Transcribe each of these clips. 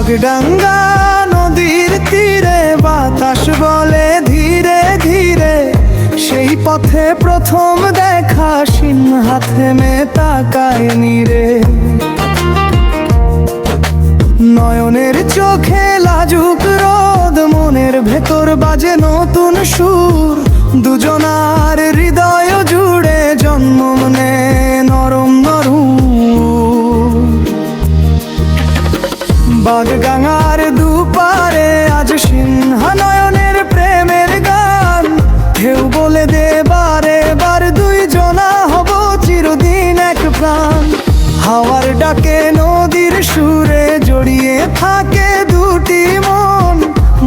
বাগডাঙ্গা নদীর তীরে বাতাস বলে ধীরে ধীরে। সেই পথে প্রথম দেখা সিংহা থেমে তাকায় নিরে। নয়নের চোখে লাজুক রোদ, মনের ভেতর বাজে নতুন সুর। দুজনার হৃদয় জুড়ে জন্ম হাওয়ার ডাকে নদীর সুরে জড়িয়ে থাকে দুটি মন।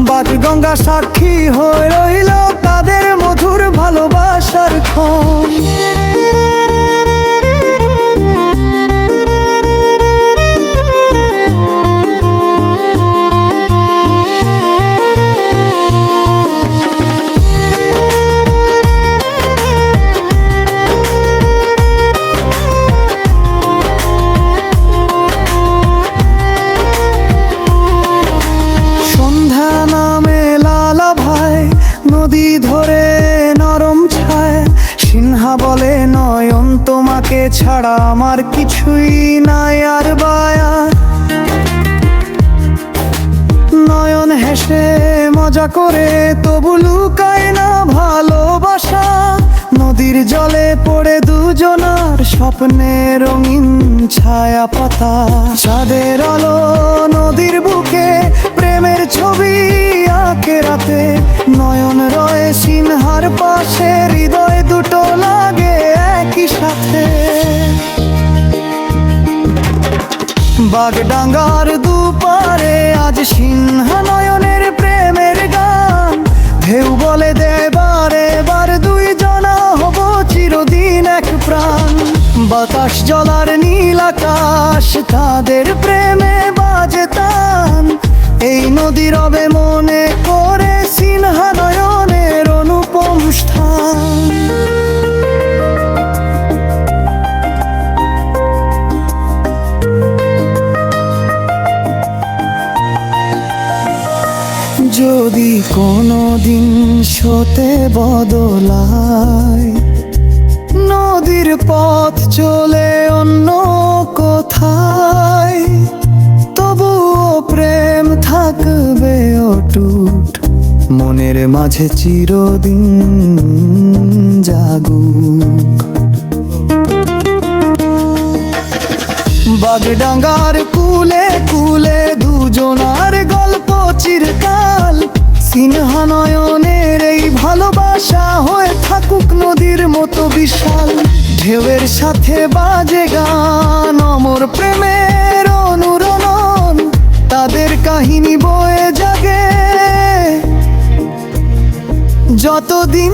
বাদ গঙ্গা সাক্ষী হয়ে রইল তাদের মধুর ভালোবাসার ক্ষণ। ছাড়া আমার কিছুই নাই আর বায়া। নয়ন হেসে মজা করে তবু লুকায় না ভালোবাসা। নদীর জলে পড়ে দুজনার স্বপ্নে রঙিন ছায়া পাতা। চাঁদের আলো নদীর বুকে প্রেমের ছবি আঁকে রাতে। নয়ন রয়ে সিনহার পাশে সাথে। বাগডাঙ্গার দুপারে আজ সিংহা নয়নের প্রেমের গান। ঢেউ বলে দে বারে দুই জনা হব চিরদিন এক প্রাণ। বাতাস জলার নীল আকাশ, তাদের প্রেমে বাজে তান। এই নদী রবে যদি কোনো দিন সতে বদলায়, নদীর পথ চলে অন্য কোথায়, তবুও প্রেম থাকবে অটুট, মনের মাঝে চিরদিন জাগুক। বাগডাঙ্গার কুলে কুলে মতো বিশাল ঢেউয়ের সাথে বাজে গান। অমর প্রেমের অনুরণন তাদের কাহিনী বয়ে জাগে। যতদিন